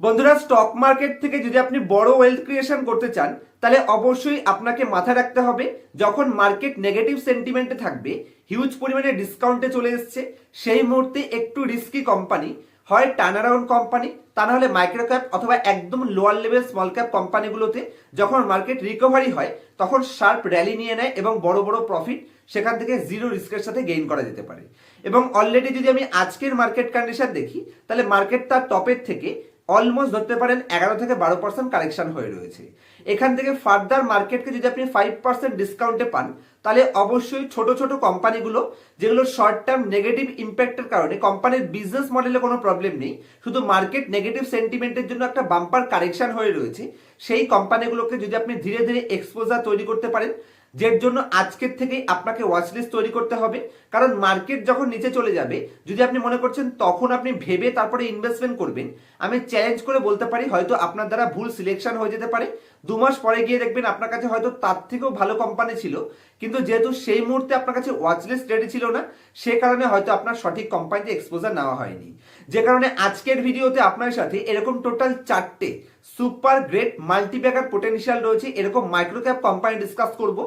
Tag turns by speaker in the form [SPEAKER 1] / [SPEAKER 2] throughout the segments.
[SPEAKER 1] বন্ধুরা stock market থেকে যদি আপনি বড় ওয়েলথ ক্রিয়েশন করতে চান, তাহলে অবশ্যই আপনাকে মাথায় রাখতে হবে, যখন মার্কেট নেগেটিভ সেন্টিমেন্টে থাকবে হিউজ পরিমাণে ডিসকাউন্টে চলে এসছে, সেই মুহূর্তে একটু রিস্কি কোম্পানি হয় টার্ন অ্যারাউন্ড কোম্পানি তা না হলে মাইক্রো ক্যাপ অথবা একদম লোয়ার লেভেল স্মল ক্যাপ কোম্পানিগুলোতে যখন মার্কেট রিকভারি হয়, তখন শার্প র্যালি নিয়ে নেয় এবং বড় বড় প্রফিট সেখান থেকে জিরো রিস্কের সাথে গেইন করা যেতে পারে। এবং অলরেডি যদি আমি আজকের মার্কেট কন্ডিশন দেখি, তাহলে মার্কেট তার টপের থেকে অলমোস্ট ধরতে পারেন এগারো থেকে বারো পার্সেন্ট কারেকশন হয়ে রয়েছে। এখান থেকে ফার্দার মার্কেটকে যদি আপনি ফাইভ পার্সেন্ট ডিসকাউন্টে পান, তাহলে অবশ্যই ছোট ছোট কোম্পানিগুলো যেগুলো শর্ট টার্ম নেগেটিভ ইম্প্যাক্টের কারণে কোম্পানির বিজনেস মডেলে কোনো প্রবলেম নেই, শুধু মার্কেট নেগেটিভ সেন্টিমেন্টের জন্য একটা বাম্পার কারেকশন হয়ে রয়েছে, সেই কোম্পানিগুলোকে যদি আপনি ধীরে ধীরে এক্সপোজার তৈরি করতে পারেন যের জন্য আজকের থেকেই আপনাকে ওয়াচ লিস্ট তৈরি করতে হবে। কারণ মার্কেট যখন নিচে চলে যাবে, যদি আপনি মনে করছেন তখন আপনি ভেবে তারপরে ইনভেস্টমেন্ট করবেন, আমি চ্যালেঞ্জ করে বলতে পারি, হয়তো আপনার দ্বারা ভুল সিলেকশন হয়ে যেতে পারে। দু মাস পরে গিয়ে দেখবেন আপনার কাছে হয়তো তার থেকেও ভালো কোম্পানি ছিল। কিন্তু যেহেতু সেই মুহূর্তে আপনার কাছে ওয়াচ রেডি ছিল না, সে কারণে হয়তো আপনার সঠিক কোম্পানিতে এক্সপোজার নেওয়া হয়নি। যে কারণে আজকের ভিডিওতে আপনার সাথে এরকম টোটাল চারটে সুপার গ্রেট মাল্টিপ্যাকার পোটেনশিয়াল রয়েছে। এরকম মাইক্রো ক্যাপ কোম্পানি ডিসকাস করব।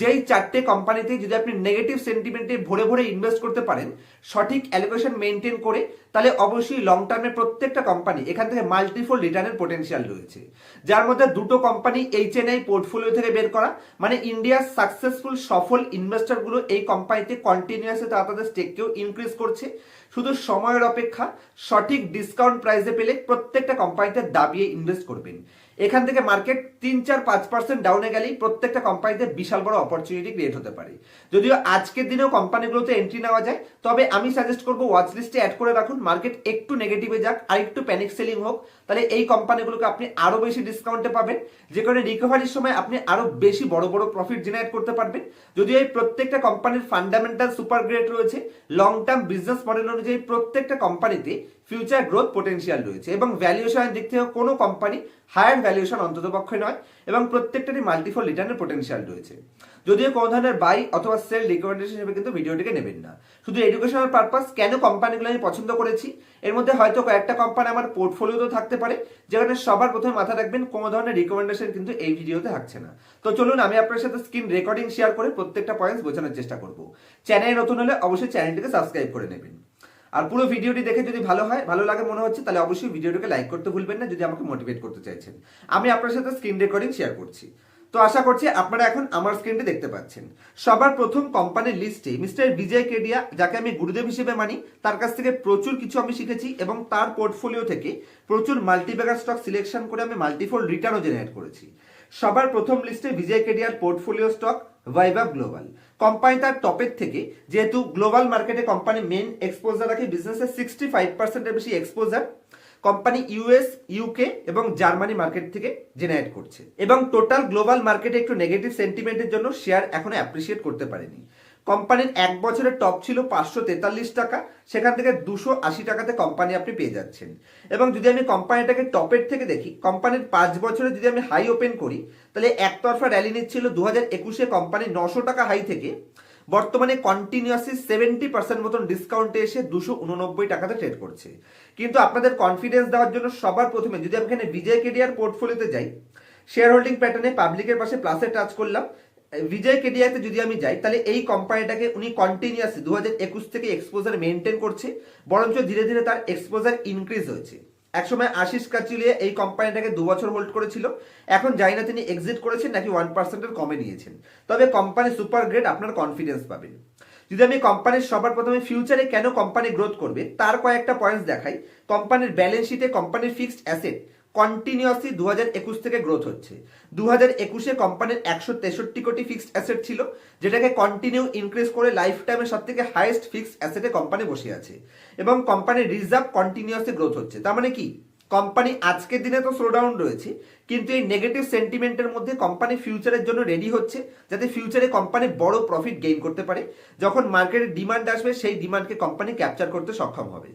[SPEAKER 1] যেই চারটে কোম্পানিতে যদি আপনি নেগেটিভ সেন্টিমেন্টে ভরে ভরে ইনভেস্ট করতে পারেন, সঠিক অ্যালোকেশন মেনটেন করে, তাহলে অবশ্যই লং টার্মে প্রত্যেকটা কোম্পানি এখান থেকে মাল্টিফোল রিটার্নের পোটেনশিয়াল রয়েছে। যার মধ্যে দুটো কোম্পানি এইচএনআই পোর্টফোলিও থেকে বের করা মানে ইন্ডিয়ার সাকসেসফুল সফল ইনভেস্টরগুলো এই কোম্পানিতে কন্টিনিউয়াসলি তারা তাদের স্টেককেও ইনক্রিজ করছে। শুধু সময়ের অপেক্ষা সঠিক ডিসকাউন্ট প্রাইসে পেলে প্রত্যেকটা কোম্পানিতে দাবিয়ে ইনভেস্ট করবেন। এখান থেকে মার্কেট তিন, চার, পাঁচ পার্সেন্ট ডাউনে গেলেই প্রত্যেকটা কোম্পানিতে বিশাল বড় অপরচুনিটি ক্রিয়েট হতে পারে। যদিও আজকের দিনেও কোম্পানিগুলোতে এন্ট্রি নেওয়া যায়, তবে আমি সাজেস্ট করব ওয়াচ লিস্টে অ্যাড করে রাখুন মার্কেট একটু নেগেটিভে যাক, আর একটু প্যানিক সেলিং হোক, তাহলে এই কোম্পানিগুলোকে আপনি আরও বেশি ডিসকাউন্টে পাবেন, যে কারণে রিকভারির সময় আপনি আরও বেশি বড় বড় প্রফিট জেনারেট করতে পারবেন। যদিও এই প্রত্যেকটা কোম্পানির ফান্ডামেন্টাল সুপার গ্রেড রয়েছে লং টার্ম বিজনেস মডেল অনুযায়ী প্রত্যেকটা কোম্পানিতে ফিউচার গ্রোথ পোটেনশিয়াল রয়েছে এবং ভ্যালুয়েশনের দিক থেকে কোনো কোম্পানি হায়ার ভ্যালুয়েশন অন্তত পক্ষে নয় এবং প্রত্যেকটারই মাল্টিফল রিটার্নের পোটেনশিয়াল রয়েছে। যদিও কোনো ধরনের বাই অথবা সেল রিকমেন্ডেশন হিসেবে কিন্তু ভিডিওটিকে নেবেন না। শুধু এডুকেশনাল পারপাস কেন কোম্পানিগুলো আমি পছন্দ করেছি? এর মধ্যে হয়তো কয়েকটা কোম্পানি আমার পোর্টফোলিওতেও থাকতে পারে, যেখানে সবার প্রথমে মাথা রাখবেন কোনো ধরনের রিকমেন্ডেশন কিন্তু এই ভিডিওতে থাকছে না। তো চলুন আমি আপনার সাথে স্ক্রিন রেকর্ডিং শেয়ার করে প্রত্যেকটা পয়েন্টস বোঝানোর চেষ্টা করব। চ্যানেল নতুন হলে অবশ্যই চ্যানেলটিকে সাবস্ক্রাইব করে নেবেন। আর পুরো ভিডিওটি দেখে যদি ভালো হয়, ভালো লাগে মনে হচ্ছে, তাহলে অবশ্যই ভিডিওটিকে লাইক করতে ভুলবেন না, যদি আমাকে মোটিভেট করতে চাইছেন। আমি আপনার সাথে স্ক্রিন রেকর্ডিং শেয়ার করছি। তো আশা করছি আপনারা এখন আমার স্ক্রিনটি দেখতে পাচ্ছেন। সবার প্রথম কোম্পানির লিস্টে মিস্টার বিজয় কেডিয়া, যাকে আমি গুরুদেব হিসেবে মানি, তার কাছ থেকে প্রচুর কিছু আমি শিখেছি এবং তার পোর্টফোলিও থেকে প্রচুর মাল্টিব্যাগার স্টক সিলেকশন করে আমি মাল্টিফোল রিটার্নও জেনারেট করেছি। সবার প্রথম লিস্টে Vijay কেডিয়ার portfolio stock Vaibhav Global company তার টপের থেকে, যেহেতু গ্লোবাল মার্কেটে কোম্পানি মেন এক্সপোজার রাখে বিজনেসের সিক্সটি ফাইভ পার্সেন্টের বেশি এক্সপোজার কোম্পানি ইউএস ইউকে এবং জার্মানি মার্কেট থেকে জেনারেট করছে। এবং টোটাল গ্লোবাল মার্কেটে একটু নেগেটিভ সেন্টিমেন্টের জন্য শেয়ার এখনও অ্যাপ্রিসিয়েট করতে পারেনি। কোম্পানির এক বছরের টপ ছিল পাঁচশো তেতাল্লিশ টাকা, সেখান থেকে দুশো আশি টাকাতে কোম্পানি আপনি পেয়ে যাচ্ছেন। এবং যদি আমি কোম্পানিটাকে টপের থেকে দেখি কোম্পানির পাঁচ বছরে যদি আমি হাই ওপেন করি, তাহলে একতরফা র্যালি নিচ্ছিল দু হাজার একুশে কোম্পানি নশো টাকা হাই থেকে। বর্তমানে কন্টিনিউয়াসলি সেভেন্টি পার্সেন্ট মতন ডিসকাউন্টে এসে দুশো উননব্বই টাকাতে ট্রেড করছে। কিন্তু আপনাদের কনফিডেন্স দেওয়ার জন্য সবার প্রথমে যদি আমি এখানে বিজয় কেডিয়ার পোর্টফোলিওতে যাই শেয়ার হোল্ডিং প্যাটার্নে পাবলিকের পাশে প্লাসে টাচ করলাম বিজয় কেডিয়াতে যদি আমি যাই, তাহলে এই কোম্পানিটাকে উনি কন্টিনিউয়াসলি দু হাজার একুশ থেকে এক্সপোজার মেনটেন করছে, বরঞ্চ ধীরে ধীরে তার এক্সপোজার ইনক্রিজ হয়েছে। একসময় আশিস কাচিলিয়া এই কোম্পানিটাকে দু বছর হোল্ড করেছিল, এখন জানি না তিনি এক্সিট করেছেন নাকি ওয়ান পার্সেন্টের কমে নিয়েছেন। তবে কোম্পানি সুপার গ্রেড আপনার কনফিডেন্স পাবেন। যদি আমি কোম্পানির সবার প্রথমে ফিউচারে কেন কোম্পানি গ্রোথ করবে, তার কয়েকটা পয়েন্টস দেখাই। কোম্পানির ব্যালেন্স শিটে কোম্পানির ফিক্সড অ্যাসেট কন্টিনিউয়াসলি দু হাজার একুশ থেকে গ্রোথ হচ্ছে। দু হাজার একুশে কোম্পানির একশো তেষট্টি কোটি ফিক্সড অ্যাসেট ছিল, যেটাকে কন্টিনিউ ইনক্রিজ করে লাইফ টাইমের সব থেকে হাইয়েস্ট ফিক্সড অ্যাসেটে কোম্পানি বসে আছে। এবং কোম্পানির রিজার্ভ কন্টিনিউয়াসলি গ্রোথ হচ্ছে। তার মানে কি? কোম্পানি আজকের দিনে তো স্লোডাউন রয়েছে, কিন্তু এই নেগেটিভ সেন্টিমেন্টের মধ্যে কোম্পানি ফিউচারের জন্য রেডি হচ্ছে, যাতে ফিউচারে কোম্পানি বড় প্রফিট গেইন করতে পারে। যখন মার্কেটে ডিমান্ড আসবে, সেই ডিমান্ডকে কোম্পানি ক্যাপচার করতে সক্ষম হবে।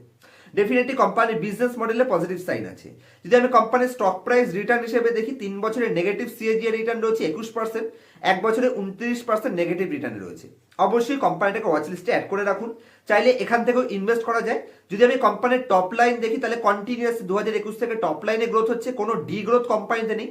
[SPEAKER 1] ডেফিনেটলি কোম্পানির বিজনেস মডেলে পজিটিভ সাইন আছে। যদি আমি কোম্পানির স্টক প্রাইস রিটার্ন হিসেবে দেখি, তিন বছরের নেগেটিভ সিএজিএ রিটার্ন রয়েছে একুশ পার্সেন্ট এক বছরে উনত্রিশ পার্সেন্ট নেগেটিভ রিটার্ন রয়েছে। অবশ্যই কোম্পানিটাকে ওয়াচ লিস্টে অ্যাড করে রাখুন। চাইলে এখান থেকেও ইনভেস্ট করা যায়। যদি আমি কোম্পানির টপ লাইন দেখি, তাহলে কন্টিনিউয়াস দু হাজার একুশ থেকে টপ লাইনে গ্রোথ হচ্ছে, কোনো ডি গ্রোথ কোম্পানিতে নেই।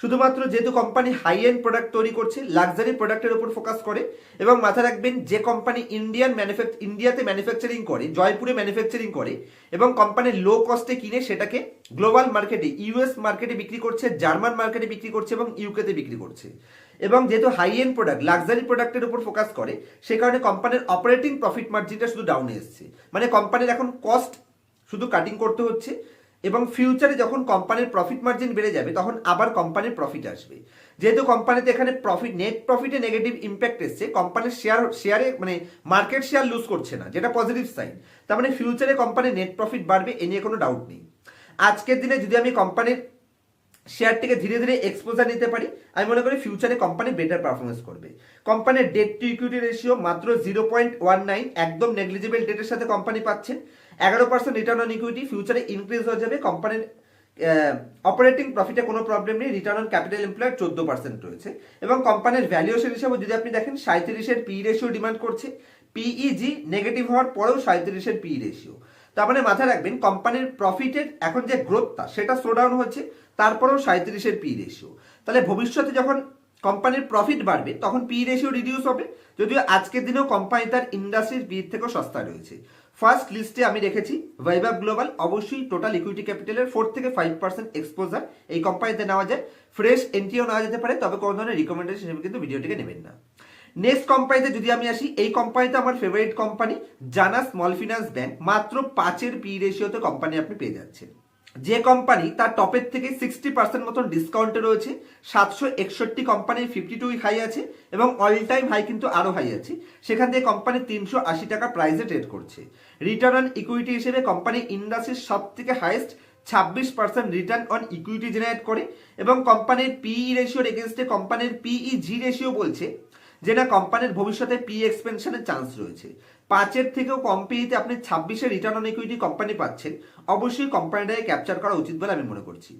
[SPEAKER 1] শুধুমাত্র যেহেতু কোম্পানি হাই এন্ড প্রোডাক্ট তৈরি করছে লাক্সারি প্রোডাক্টের উপর ফোকাস করে, এবং মাথা রাখবেন যে কোম্পানি ইন্ডিয়ান ম্যানুফ্যাক ইন্ডিয়াতে ম্যানুফ্যাকচারিং করে, জয়পুরে ম্যানুফ্যাকচারিং করে, এবং কোম্পানির লো কস্টে কিনে সেটাকে গ্লোবাল মার্কেটে ইউএস মার্কেটে বিক্রি করছে জার্মান মার্কেটে বিক্রি করছে এবং ইউকেতে বিক্রি করছে। এবং যেহেতু হাই এন্ড প্রোডাক্ট লাক্সারি প্রোডাক্টের উপর ফোকাস করে, সে কারণে কোম্পানির অপারেটিং প্রফিট মার্জিনটা শুধু ডাউনে এসছে। মানে কোম্পানির এখন কস্ট শুধু কাটিং করতে হচ্ছে এবং ফিউচারে যখন কোম্পানির প্রফিট মার্জিন বেড়ে যাবে, তখন আবার কোম্পানির প্রফিট আসবে। যেহেতু কোম্পানিতে এখানে প্রফিট নেট প্রফিটে নেগেটিভ ইম্প্যাক্ট এসছে কোম্পানির শেয়ার শেয়ারে মানে মার্কেট শেয়ার লুজ করছে না, যেটা পজিটিভ সাইন তার মানে ফিউচারে কোম্পানির নেট প্রফিট বাড়বে, এ নিয়ে কোনো ডাউট নেই। আজকের দিনে যদি আমি কোম্পানির শেয়ারটিকে ধীরে ধীরে এক্সপোজার নিতে পারি, আমি মনে করি ফিউচারে কোম্পানি বেটার পারফরমেন্স করবে। কোম্পানির ডেট টু ইকুইটি রেশিও মাত্র জিরো পয়েন্ট ওয়ান নাইন একদম নেগলিজিবল ডেটের সাথে কোম্পানি পাচ্ছেন এগারো পার্সেন্ট রিটার্ন অন ইকুইটি ফিউচারে ইনক্রিজ হয়ে যাবে কোম্পানির অপারেটিং প্রফিটে কোনো প্রবলেম নেই রিটার্ন অন ক্যাপিটাল এমপ্লয়েড চোদ্দ পার্সেন্ট রয়েছে। এবং কোম্পানির ভ্যালুয়েশন হিসাবে যদি আপনি দেখেন সাঁত্রিশের পি রেশিও ডিমান্ড করছে পিইজি নেগেটিভ হওয়ার পরেও সাঁত্রিশের পি রেশিও তার মানে মাথায় রাখবেন কোম্পানির প্রফিটের এখন যে গ্রোথটা সেটা স্লো ডাউন হচ্ছে, তারপরেও সাঁত্রিশের পি রেশিও তাহলে ভবিষ্যতে যখন কোম্পানির প্রফিট বাড়বে, তখন পি রেশিও রিডিউস হবে, যদিও আজকের দিনেও কোম্পানি তার ইন্ডাস্ট্রির পির থেকেও সস্তা রয়েছে। ফার্স্ট লিস্টে আমি রেখেছি ভাইভাব গ্লোবাল অবশ্যই টোটাল ইকুইটি ক্যাপিটালের ফোর থেকে ফাইভ পার্সেন্ট এক্সপোজার এই কোম্পানিতে নেওয়া যায়। ফ্রেশ এন্ট্রিও নেওয়া যেতে পারে, তবে কোনো ধরনের রিকমেন্ডেশন হিসেবে কিন্তু ভিডিওটিকে নেবেন না। নেক্সট কোম্পানিতে যদি আমি আসি, এই কোম্পানিতে আমার favourite company Jana small finance bank মাত্র পাঁচের পি রেশিওতে কোম্পানি আপনি পেয়ে যাচ্ছেন। যে কোম্পানি তার টপের থেকে সিক্সটি পার্সেন্ট মতন ডিসকাউন্টে রয়েছে, সাতশো একষট্টি কোম্পানির ফিফটি টু হাই আছে এবং অল টাইম হাই কিন্তু আরও হাই আছে। সেখান থেকে কোম্পানি তিনশো আশি টাকা প্রাইসে ট্রেড করছে। রিটার্ন অন ইকুইটি হিসেবে কোম্পানি ইন্ডাস্ট্রির সব থেকে হাইয়েস্ট ছাব্বিশ percent return on equity generate করে এবং কোম্পানির পিই রেশিওর এগেনস্টে কোম্পানির পিই জি রেশিও বলছে যে না কোম্পানির ভবিষ্যতে পি এক্সপেনশনের চান্স রয়েছে। পাঁচের থেকেও কম পিইতে আপনি ছাব্বিশে রিটার্ন অন ইকুইটি কোম্পানি পাচ্ছেন, অবশ্যই কোম্পানিটাকে ক্যাপচার করা উচিত বলে আমি মনে করছি।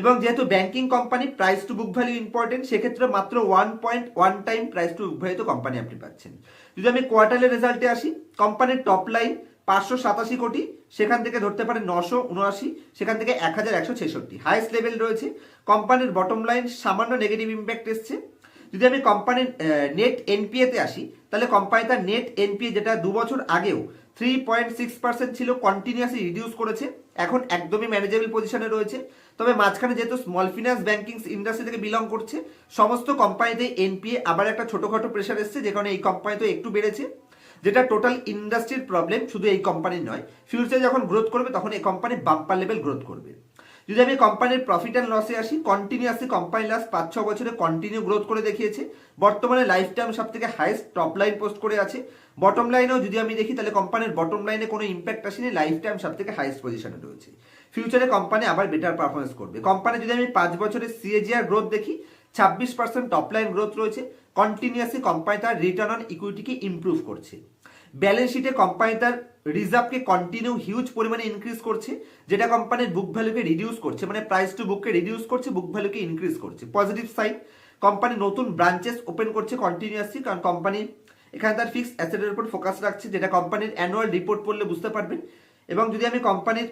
[SPEAKER 1] এবং যেহেতু banking company price to book value important সেক্ষেত্রে মাত্র one point one time price to book value company আপনি পাচ্ছেন। যদি আমি কোয়ার্টারের রেজাল্টে আসি কোম্পানির টপ লাইন পাঁচশো সাতাশি কোটি, সেখান থেকে ধরতে পারে নশো উনআশি, সেখান থেকে এক হাজার একশো ছেষট্টি। হাইস্ট লেভেল রয়েছে কোম্পানির বটম লাইন সামান্য নেগেটিভ ইম্প্যাক্ট এসছে। যদি আমি কোম্পানির নেট এনপিএতে আসি, তাহলে কোম্পানি তার নেট এনপিএ যেটা দু বছর আগেও থ্রি পয়েন্ট সিক্স পার্সেন্ট ছিল কন্টিনিউয়াসলি রিডিউস করেছে, এখন একদমই ম্যানেজেবল পজিশনে রয়েছে। তবে মাঝখানে যেহেতু স্মল ফিনান্স ব্যাংকিং ইন্ডাস্ট্রি থেকে বিলং করছে, সমস্ত কোম্পানিতে এনপিএ আবার একটা ছোটোখাটো প্রেশার এসছে যেখানে এই কোম্পানি তো একটু বেড়েছে, যেটা টোটাল ইন্ডাস্ট্রির প্রবলেম শুধু এই কোম্পানির নয়। ফিউচারে যখন গ্রোথ করবে, তখন এই কোম্পানি বাম্পার লেভেল গ্রোথ করবে। যদি আমি কোম্পানির প্রফিট অ্যান্ড লসে আসি কন্টিনিউয়াসলি কোম্পানি লাস্ট পাঁচ ছ বছরে কন্টিনিউ গ্রোথ করে দেখিয়েছে। বর্তমানে লাইফ টাইম সব থেকে হাইস্ট টপ লাইন পোস্ট করে আছে। বটম লাইনেও যদি আমি দেখি, তাহলে কোম্পানির বটম লাইনে কোনো ইম্প্যাক্ট আসেনি লাইফ টাইম সব থেকে হাইস্ট পজিশনে রয়েছে। ফিউচারে কোম্পানি আবার বেটার পারফরমেন্স করবে। কোম্পানি যদি আমি পাঁচ বছরের সিএজিআর গ্রোথ দেখি, ছাব্বিশ পার্সেন্ট টপ লাইন গ্রোথ রয়েছে। কন্টিনিউয়াসলি কোম্পানি তার রিটার্ন অন ইকুইটিকে ইম্প্রুভ করছে। ব্যালেন্স শিটে কোম্পানি তার রিজার্ভকে কন্টিনিউ হিউজ পরিমাণে ইনক্রিজ করছে, যেটা কোম্পানির বুক ভ্যালুকে রিডিউস করছে মানে প্রাইস টু বুককে রিডিউস করছে বুক ভ্যালুকে ইনক্রিজ করছে। পজিটিভ সাইড কোম্পানি নতুন ব্রাঞ্চেস ওপেন করছে কন্টিনিউয়াসলি কারণ কোম্পানি এখানে তার ফিক্সড অ্যাসেটের উপর ফোকাস রাখছে, যেটা কোম্পানির অ্যানুয়াল রিপোর্ট পড়লে বুঝতে পারবেন। এবং যদি আমি কোম্পানির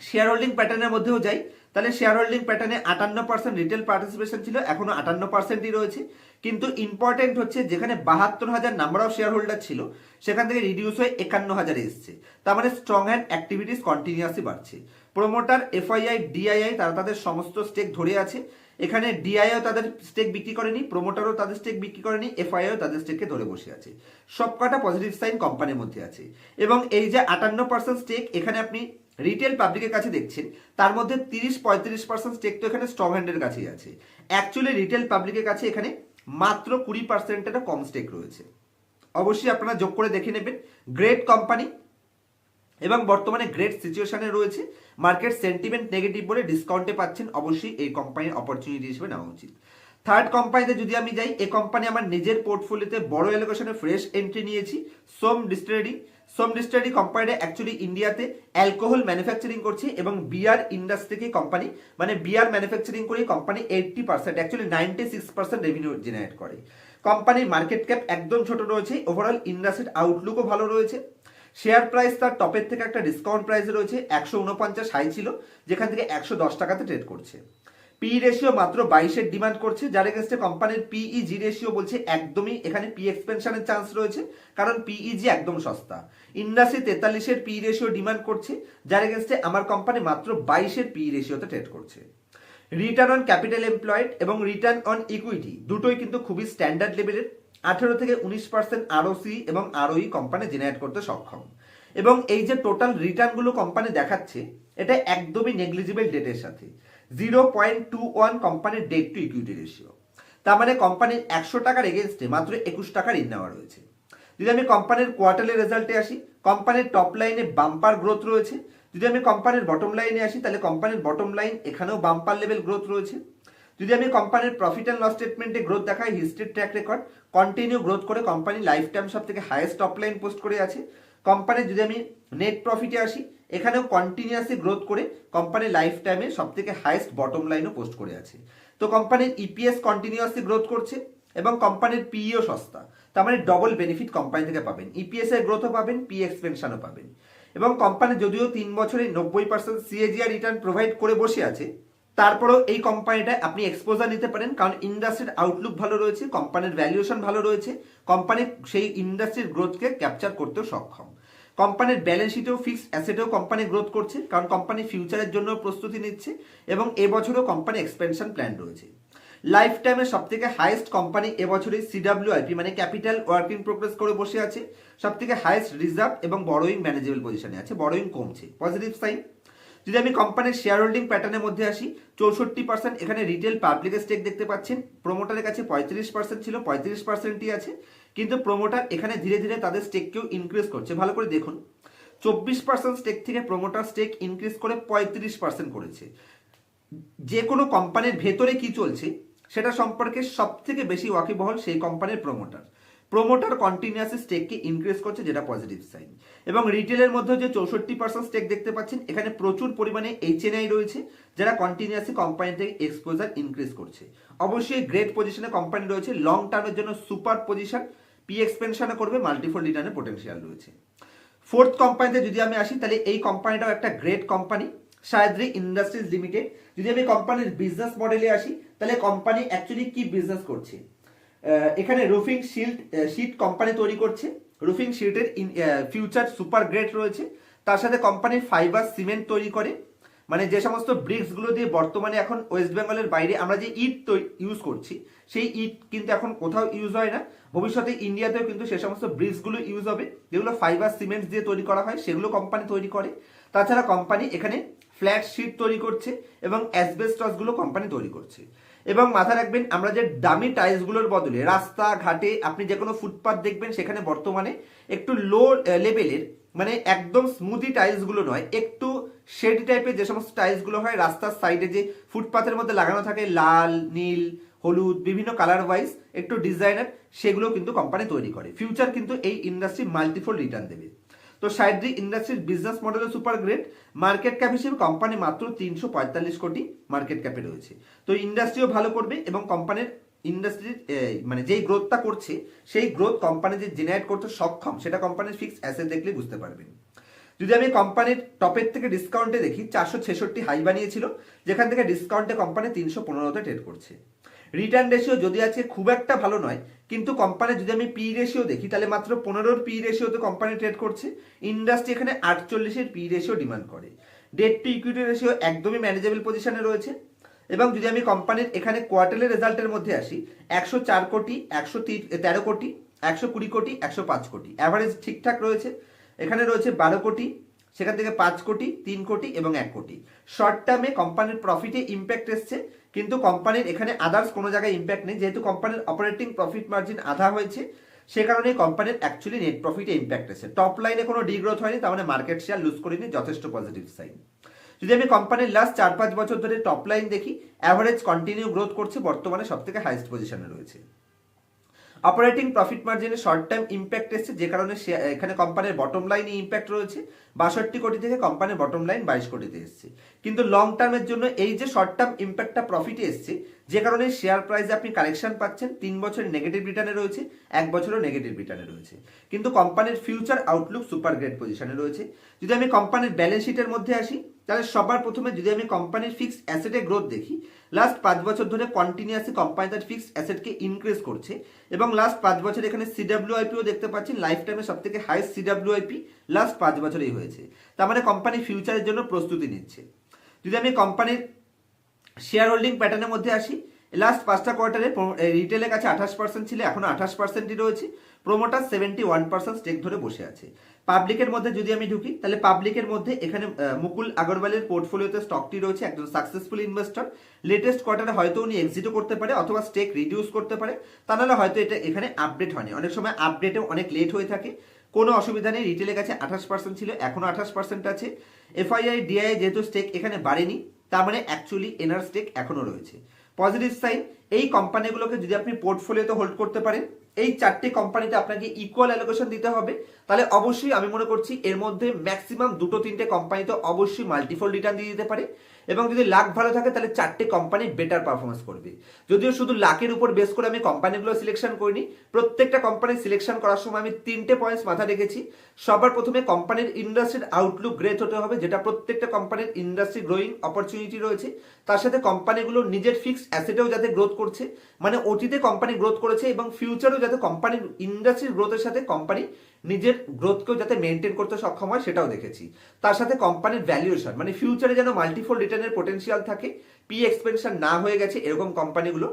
[SPEAKER 1] শেয়ার হোল্ডিং প্যাটার্নের মধ্যেও যাই, তাহলে শেয়ার হোল্ডিং প্যাটার্নে আটান্ন পার্সেন্ট রিটেল পার্টিসিপেশন ছিল, এখনও আটান্ন পার্সেন্টই রয়েছে। কিন্তু ইম্পর্টেন্ট হচ্ছে যেখানে বাহাত্তর হাজার নাম্বার অফ শেয়ার হোল্ডার ছিল, সেখান থেকে রিডিউস হয়ে একান্ন হাজারে এসছে। তার মানে স্ট্রং হ্যান্ড অ্যাক্টিভিটিস কন্টিনিউয়াসলি বাড়ছে। প্রোমোটার এফআইআই ডিআইআই তারা তাদের সমস্ত স্টেক ধরে আছে। এখানে ডিআইও তাদের স্টেক বিক্রি করেনি প্রোমোটারও তাদের স্টেক বিক্রি করেনি এফআইও তাদের স্টেককে ধরে বসে আছে। সবকটা পজিটিভ সাইন কোম্পানির মধ্যে আছে। এবং এই যে আটান্ন পার্সেন্ট স্টেক এখানে আপনি রিটেল পাবলিকের কাছে দেখছেন, তার মধ্যে তিরিশ পঁয়ত্রিশ পার্সেন্ট স্টেক তো এখানে স্ট্রং হ্যান্ডের কাছেই আছে। অ্যাকচুয়ালি রিটেল পাবলিকের কাছে এখানে মাত্র কুড়ি পার্সেন্টেরও কম স্টেক রয়েছে। অবশ্যই আপনারা যোগ করে দেখে নেবেন। গ্রেট কোম্পানি এবং বর্তমানে গ্রেট সিচুয়েশনে রয়েছে। মার্কেট সেন্টিমেন্ট নেগেটিভ বলে ডিসকাউন্টে পাচ্ছেন, অবশ্যই এই কোম্পানির অপরচুনিটি হিসেবে নেওয়া উচিত। থার্ড কোম্পানিতে যদি আমি যাই এই কোম্পানি আমার নিজের পোর্টফোলিওতে বড় এলোকেশনে ফ্রেশ এন্ট্রি নিয়েছি, সোম ডিস্টিলারি সোম ডিস্টিলারি কোম্পানিটা অ্যাকচুয়ালি ইন্ডিয়াতে অ্যালকোহল ম্যানুফ্যাকচারিং করছে এবং বিয়ার ইন্ডাস্ট্রিকে কোম্পানি মানে বিয়ার ম্যানুফ্যাকচারিং করে company eighty percent actually ninety six percent revenue generate করে। কোম্পানির মার্কেট ক্যাপ একদম ছোট রয়েছে ওভারঅল ইন্ডাস্ট্রির আউটলুকও ভালো রয়েছে। শেয়ার প্রাইস তার টপের থেকে একটা ডিসকাউন্ট প্রাইসে রয়েছে, একশো উনপঞ্চাশ হাই ছিল, যেখান থেকে একশো দশ টাকাতে ট্রেড করছে। পি রেশিও মাত্র বাইশের ডিমান্ড করছে, যার এগেনস্টে কোম্পানির পিই জি রেশিও বলছে একদমই, এখানে পি এক্সপেনশনের চান্স রয়েছে, কারণ পিই জি একদম সস্তা। ইন্ডাস্ট্রি তেতাল্লিশের পি রেশিও ডিমান্ড করছে, যার এগেনস্টে আমার কোম্পানি মাত্র বাইশের পি রেশিওতে ট্রেড করছে। রিটার্ন অন ক্যাপিটাল এমপ্লয়েড এবং রিটার্ন অন ইকুইটি দুটোই কিন্তু খুবই স্ট্যান্ডার্ড লেভেলের আঠেরো থেকে উনিশ পার্সেন্ট আরওসি এবং আরওই কোম্পানি জেনারেট করতে সক্ষম। এবং এই যে টোটাল রিটার্নগুলো কোম্পানি দেখাচ্ছে, এটা একদমই নেগলিজিবল ডেটের সাথে। জিরো পয়েন্ট টু ওয়ান কোম্পানির ডেট টু ইকুইটি রেশিও তার মানে কোম্পানির একশো টাকার এগেনস্টে মাত্র একুশ টাকার ইন নেওয়া রয়েছে। যদি আমি কোম্পানির কোয়ার্টারলি রেজাল্টে আসি কোম্পানির টপ লাইনে বাম্পার গ্রোথ রয়েছে। যদি আমি কোম্পানির বটম লাইনে আসি, তাহলে কোম্পানির বটম লাইন এখানেও বাম্পার লেভেল গ্রোথ রয়েছে। যদি আমি কোম্পানির প্রফিট অ্যান্ড লস স্টেটমেন্টে গ্রোথ দেখাই হিস্ট্রির ট্র্যাক রেকর্ড কন্টিনিউ গ্রোথ করে কোম্পানি লাইফ টাইম সব থেকে হাইয়েস্ট টপ লাইন পোস্ট করে আছে। কোম্পানির যদি আমি নেট প্রফিটে আসি এখানেও কন্টিনিউয়াসলি গ্রোথ করে কোম্পানির লাইফ টাইমে সব থেকে হাইয়েস্ট বটম লাইনও পোস্ট করে আছে। তো কোম্পানির ইপিএস কন্টিনিউয়াসলি গ্রোথ করছে এবং কোম্পানির পিইও সস্তা। তার মানে ডবল বেনিফিট কোম্পানি থেকে পাবেন। ইপিএস এর গ্রোথও পাবেন পি এক্সপেনশনও পাবেন। এবং কোম্পানি যদিও তিন বছরে নব্বই পার্সেন্ট সিএজিআর রিটার্ন প্রোভাইড করে বসে আছে, তারপরেও এই কোম্পানিটায় আপনি এক্সপোজার নিতে পারেন কারণ ইন্ডাস্ট্রির আউটলুক ভালো রয়েছে কোম্পানির ভ্যালুয়েশন ভালো রয়েছে কোম্পানি সেই ইন্ডাস্ট্রির গ্রোথকে ক্যাপচার করতেও সক্ষম। কোম্পানির ব্যালেন্স শিটেও ফিক্সড অ্যাসেটেও কোম্পানি গ্রোথ করছে, কারণ কোম্পানি ফিউচারের জন্য প্রস্তুতি নিচ্ছে এবং এবছরও কোম্পানি এক্সপেনশন প্ল্যান রয়েছে। লাইফ টাইমে সব থেকে হাইয়েস্ট কোম্পানি এবছরে সিডাব্লিউআইপি মানে ক্যাপিটাল ওয়ার্কিং প্রোগ্রেস করে বসে আছে। সব থেকে হাইয়েস্ট রিজার্ভ এবং বড়োইং ম্যানেজেবল পজিশনে আছে বড়োইং কমছে। পজিটিভ সাইন যদি আমি কোম্পানির শেয়ার হোল্ডিং প্যাটার্নের মধ্যে আসি, চৌষট্টি পার্সেন্ট এখানে রিটেল পাবলিকের স্টেক দেখতে পাচ্ছেন। প্রোমোটারের কাছে পঁয়ত্রিশ পার্সেন্ট ছিল, পঁয়ত্রিশ পার্সেন্টই আছে। কিন্তু প্রোমোটার এখানে ধীরে ধীরে তাদের স্টেককেও ইনক্রিজ করছে। ভালো করে দেখুন, চব্বিশ পার্সেন্ট স্টেক থেকে প্রোমোটার স্টেক ইনক্রিজ করে পঁয়ত্রিশ পার্সেন্ট করেছে। যে কোনো কোম্পানির ভেতরে কি চলছে, সেটা সম্পর্কে সব থেকে বেশি ওয়াকিবহল সেই কোম্পানির প্রোমোটার প্রোমোটার কন্টিনিউয়াসলি স্টেককে ইনক্রিজ করছে, যেটা পজিটিভ সাইন এবং রিটেলের মধ্যে যে চৌষট্টি পার্সেন্ট স্টেক দেখতে পাচ্ছেন, এখানে প্রচুর পরিমাণে এইচএনআই রয়েছে, যারা কন্টিনিউয়াসলি কোম্পানি থেকে এক্সপোজার ইনক্রিজ করছে। অবশ্যই গ্রেট পজিশনে কোম্পানি রয়েছে লং টার্মের জন্য সুপার পজিশন পি এক্সপেনশনে করবে মাল্টিফোল রিটার্নের পোটেন্সিয়াল রয়েছে। ফোর্থ কোম্পানিতে যদি আমি আসি, তাহলে এই কোম্পানিটাও একটা great company Sahyadri Industries Limited যদি আমি কোম্পানির বিজনেস মডেলে আসি, তাহলে কোম্পানি অ্যাকচুয়ালি কি বিজনেস করছে? এখানে রুফিং শিল্ড শিট কোম্পানি তৈরি করছে। রুফিং শিটের ফিউচার সুপার গ্রেড রয়েছে। তার সাথে কোম্পানি ফাইবার সিমেন্ট তৈরি করে। মানে যে সমস্ত ব্রিক্সগুলো দিয়ে বর্তমানে এখন ওয়েস্ট বেঙ্গলের বাইরে আমরা যে ইট তো ইউজ করছি, সেই ইট কিন্তু এখন কোথাও ইউজ হয় না। ভবিষ্যতে ইন্ডিয়াতেও কিন্তু সে সমস্ত ব্রিক্সগুলো ইউজ হবে। যেগুলো ফাইবার সিমেন্ট দিয়ে তৈরি করা হয়, সেগুলো কোম্পানি তৈরি করে। তাছাড়া কোম্পানি এখানে ফ্ল্যাট শিট তৈরি করছে এবং অ্যাসবেস্টসগুলো কোম্পানি তৈরি করছে। এবং মাথায় রাখবেন, আমরা যে দামি টাইলসগুলোর বদলে রাস্তা, ঘাটে আপনি যে কোনো ফুটপাথ দেখবেন, সেখানে বর্তমানে একটু লো লেভেলের মানে একদম স্মুদি টাইলসগুলো নয়, একটু শেড টাইপের যে সমস্ত টাইলসগুলো হয়, রাস্তার সাইডে যে ফুটপাথের মধ্যে লাগানো থাকে, লাল, নীল, হলুদ, বিভিন্ন কালার ওয়াইজ একটু ডিজাইনার সেগুলো কিন্তু কোম্পানি তৈরি করে। ফিউচার কিন্তু এই ইন্ডাস্ট্রি মাল্টিফোল রিটার্ন দেবে। তো সাইড্রি ইন্ডাস্ট্রির বিজনেস মডেলও সুপার গ্রেট মার্কেট ক্যাপ হিসেবে কোম্পানি মাত্র তিনশো পঁয়তাল্লিশ কোটি মার্কেট ক্যাপে রয়েছে। তো ইন্ডাস্ট্রিও ভালো করবে এবং কোম্পানির ইন্ডাস্ট্রির মানে যেই গ্রোথটা করছে, সেই গ্রোথ কোম্পানি যে জেনারেট করতে সক্ষম, সেটা কোম্পানির ফিক্সড অ্যাসেট দেখলে বুঝতে পারবেন। যদি আমি কোম্পানির টপের থেকে ডিসকাউন্টে দেখি, চারশো ছেষট্টি হাই বানিয়েছিল, যেখান থেকে ডিসকাউন্টে কোম্পানি তিনশো পনেরোতে ট্রেড করছে। রিটার্ন রেশিও যদি আছে, খুব একটা ভালো নয়, কিন্তু কোম্পানির যদি আমি পি রেশিও দেখি, তাহলে মাত্র পনেরোর পি রেশিওতে কোম্পানি ট্রেড করছে। ইন্ডাস্ট্রি এখানে আটচল্লিশের পি রেশিও ডিমান্ড করে। ডেট টু ইকুইটি রেশিও একদমই ম্যানেজেবল পজিশনে রয়েছে। এবং যদি আমি কোম্পানির এখানে কোয়ার্টারের রেজাল্টের মধ্যে আসি, একশো চার কোটি, একশো তেরো কোটি, একশো কুড়ি কোটি, একশো পাঁচ কোটি। অ্যাভারেজ ঠিকঠাক রয়েছে। এখানে রয়েছে বারো কোটি, সেখান থেকে পাঁচ কোটি, তিন কোটি এবং এক কোটি। শর্ট টার্মে কোম্পানির প্রফিটে ইম্প্যাক্ট এসছে, কিন্তু কোম্পানির এখানে আদার্স কোনো জায়গায় ইম্প্যাক্ট নেই। যেহেতু কোম্পানির অপারেটিং প্রফিট মার্জিন আধা হয়েছে, সে কারণে কোম্পানির অ্যাকচুয়ালি নেট প্রফিটে ইম্প্যাক্ট এসেছে। টপ লাইনে কোনো ডিগ্রোথ হয়নি, তার মানে মার্কেট শেয়ার লুজ করেনি, যথেষ্ট পজিটিভ সাইন যদি আমি কোম্পানির লাস্ট চার পাঁচ বছর ধরে টপ লাইন দেখি অ্যাভারেজ কন্টিনিউ গ্রোথ করছে বর্তমানে সব থেকে হাইস্ট পজিশনে রয়েছে। অপারেটিং প্রফিট মার্জিনে শর্ট টার্ম ইম্প্যাক্ট এসেছে, যে কারণে এখানে কোম্পানির বটম লাইনে ইম্প্যাক্ট রয়েছে। বাষট্টি কোটি থেকে কোম্পানির বটম লাইন বাইশ কোটিতে এসেছে। কিন্তু লং টার্মের জন্য এই যে শর্ট টার্ম ইম্প্যাক্টটা প্রফিটে এসছে, যে কারণে শেয়ার প্রাইসে আপনি কালেকশন পাচ্ছেন, তিন বছরের নেগেটিভ রিটার্নে রয়েছে, এক বছরও নেগেটিভ রিটার্নে রয়েছে। কিন্তু কোম্পানির ফিউচার আউটলুক সুপার গ্রেট পজিশনে রয়েছে। যদি আমি কোম্পানির ব্যালেন্স শিটের মধ্যে আসি, তাহলে সবার প্রথমে যদি আমি কোম্পানির ফিক্সড অ্যাসেটের গ্রোথ দেখি লাস্ট পাঁচ বছর ধরে কন্টিনিউয়াসলি কোম্পানি তার ফিক্সড অ্যাসেটকে ইনক্রিজ করছে এবং লাস্ট পাঁচ বছর এখানে সিডাব্লিউআইপিও দেখতে পাচ্ছেন লাইফ টাইমে সব থেকে হাইস্ট সিডাব্লিউআইপি লাস্ট পাঁচ বছরেই হয়েছে। তার মানে কোম্পানি ফিউচারের জন্য প্রস্তুতি নিচ্ছে। যদি আমি কোম্পানির শেয়ার হোল্ডিং প্যাটার্নের মধ্যে আসি লাস্ট পাঁচটা কোয়ার্টারে রিটেলের কাছে আঠাশ পার্সেন্ট ছিল, এখন আঠাশ পার্সেন্টই রয়েছে। Promoter seventy one percent stake ধরে বসে আছে। পাবলিকের মধ্যে যদি আমি ঢুকি, তাহলে পাবলিকের মধ্যে এখানে মুকুল আগরওয়ালের পোর্টফোলিওতে স্টকটি রয়েছে, একজন সাকসেসফুল ইনভেস্টর লেটেস্ট কোয়ার্টারে হয়তো উনি এক্সিটও করতে পারে, অথবা স্টেক রিডিউস করতে পারে। তা নাহলে হয়তো এটা এখানে আপডেট হয়নি। অনেক সময় আপডেটেও অনেক লেট হয়ে থাকে। কোনো অসুবিধা নেই রিটেলের কাছে আঠাশ পার্সেন্ট ছিল এখনও আঠাশ পার্সেন্ট আছে। এফআইআই ডিআই যেহেতু স্টেক এখানে বাড়েনি, তার মানে অ্যাকচুয়ালি এনার স্টেক এখনও রয়েছে। পজিটিভ সাইন, এই কোম্পানিগুলোকে যদি আপনি পোর্টফোলিওতে হোল্ড করতে পারেন, এই চারটে কোম্পানিতে আপনাকে ইকুয়াল অ্যালোকেশন দিতে হবে। তাহলে অবশ্যই আমি মনে করছি এর মধ্যে ম্যাক্সিমাম দুটো তিনটে কোম্পানিতে অবশ্যই মাল্টিফোল রিটার্ন দিয়ে দিতে পারে। এবং যদি লাক ভালো থাকে, তাহলে চারটে কোম্পানি বেটার পারফরমেন্স করবে। যদিও শুধু লাকের উপর বেস করে আমি কোম্পানিগুলো সিলেকশন করিনি, প্রত্যেকটা কোম্পানি সিলেকশন করার সময় আমি তিনটে পয়েন্টস মাথা রেখেছি। সবার প্রথমে কোম্পানির ইন্ডাস্ট্রির আউটলুক গ্রেট হতে হবে, যেটা প্রত্যেকটা কোম্পানির ইন্ডাস্ট্রি গ্রোয়িং অপরচুনিটি রয়েছে। তার সাথে কোম্পানিগুলো নিজের ফিক্সড অ্যাসেটেও যাতে গ্রোথ করছে মানে অতীতে কোম্পানি গ্রোথ করেছে এবং ফিউচারেও যাতে কোম্পানির ইন্ডাস্ট্রির গ্রোথের সাথে কোম্পানি নিজের গ্রোথকেও যাতে মেনটেন করতে সক্ষম হয়, সেটাও দেখেছি। তার সাথে কোম্পানির ভ্যালুয়েশন মানে ফিউচারে যেন মাল্টিফোল রিটার্নের পোটেনশিয়াল থাকে পি এক্সপেনশন না হয়ে গেছে, এরকম কোম্পানিগুলো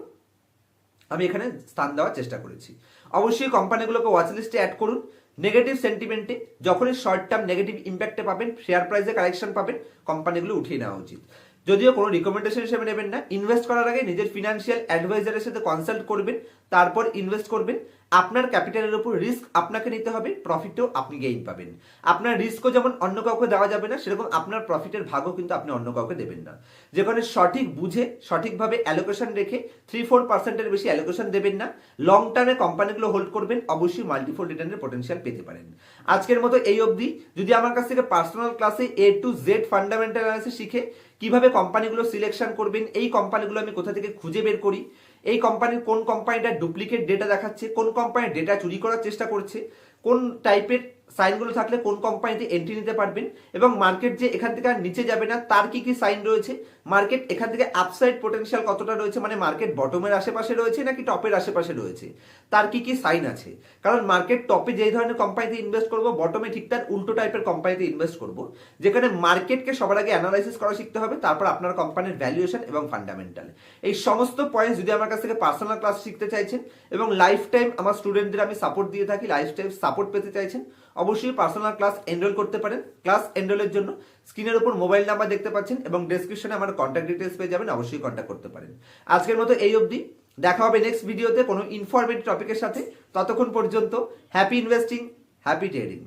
[SPEAKER 1] আমি এখানে স্থান দেওয়ার চেষ্টা করেছি। অবশ্যই কোম্পানিগুলোকে ওয়াচ লিস্টে অ্যাড করুন নেগেটিভ সেন্টিমেন্টে যখনই শর্ট টার্ম নেগেটিভ ইম্প্যাক্টে পাবেন শেয়ার প্রাইসে কালেকশন পাবেন কোম্পানিগুলো উঠিয়ে নেওয়া উচিত। যদিও কোনো রিকমেন্ডেশন হিসেবে নেবেন না ইনভেস্ট করার আগে নিজের ফিনান্সিয়াল অ্যাডভাইজারের সাথে কনসাল্ট করবেন, তারপর ইনভেস্ট করবেন। আপনার ক্যাপিটালের উপর রিস্ক আপনাকে নিতে হবে প্রফিটও আপনি গেইন পাবেন। আপনার রিস্কও যেমন অন্য কাউকে দেওয়া যাবে না, সেরকম আপনার প্রফিটের ভাগও কিন্তু আপনি অন্য কাউকে দেবেন না। যেখানে সঠিক বুঝে, সঠিকভাবে অ্যালোকেশন রেখে থ্রি ফোর পার্সেন্টের বেশি অ্যালোকেশন দেবেন না। লং টার্মে কোম্পানিগুলো হোল্ড করবেন, অবশ্যই মাল্টিফোল রিটার্নের পোটেনশিয়াল পেতে পারেন। আজকের মতো এই অবধি। যদি আমার কাছ থেকে পার্সোনাল ক্লাসে এ টু জেড ফান্ডামেন্টাল শিখে কীভাবে কোম্পানিগুলো সিলেকশন করবেন, এই কোম্পানিগুলো আমি কোথা থেকে খুঁজে বের করি, এই কোম্পানির কোন কোম্পানিটা ডুপ্লিকেট ডেটা দেখাচ্ছে, কোন কোম্পানির ডেটা চুরি করার চেষ্টা করছে, কোন টাইপের সাইনগুলো থাকলে কোন কোম্পানিতে এন্ট্রি নিতে পারবেন এবং মার্কেট যে এখান থেকে আর নিচে যাবে না, তার কি কি সাইন রয়েছে? মার্কেট এখান থেকে আপসাইড পোটেনশিয়াল কতটা রয়েছে? মানে মার্কেট বটমের আশেপাশে রয়েছে নাকি টপের আশেপাশে রয়েছে? তার কি কি সাইন আছে? কারণ মার্কেট টপে যেই ধরনের কোম্পানিতে ইনভেস্ট করব বটমে ঠিক তার উল্টো টাইপের কোম্পানিতে ইনভেস্ট করব, যেখানে মার্কেটকে সবার আগে অ্যানালাইসিস করা শিখতে হবে, তারপর আপনার কোম্পানির ভ্যালুয়েশন এবং ফান্ডামেন্টাল এই সমস্ত পয়েন্টস যদি আমার কাছ থেকে পার্সোনাল ক্লাস শিখতে চাইছেন এবং লাইফ টাইম আমার স্টুডেন্টদের আমি সাপোর্ট দিয়ে থাকি লাইফ টাইম সাপোর্ট পেতে চাইছেন অবশ্যই পার্সোনাল ক্লাস এনরোল করতে পারেন। ক্লাস এনরোলের জন্য স্ক্রিনের উপর মোবাইল নাম্বার দেখতে পাচ্ছেন এবং ডেসক্রিপশনে আমার কন্ট্যাক্ট ডিটেলস পেয়ে যাবেন, অবশ্যই কন্ট্যাক্ট করতে পারেন। আজকের মতো এই অবধি। দেখা হবে নেক্সট ভিডিওতে কোনো ইনফরমেটিভ টপিকের সাথে। ততক্ষণ পর্যন্ত হ্যাপি ইনভেস্টিং হ্যাপি ট্রেডিং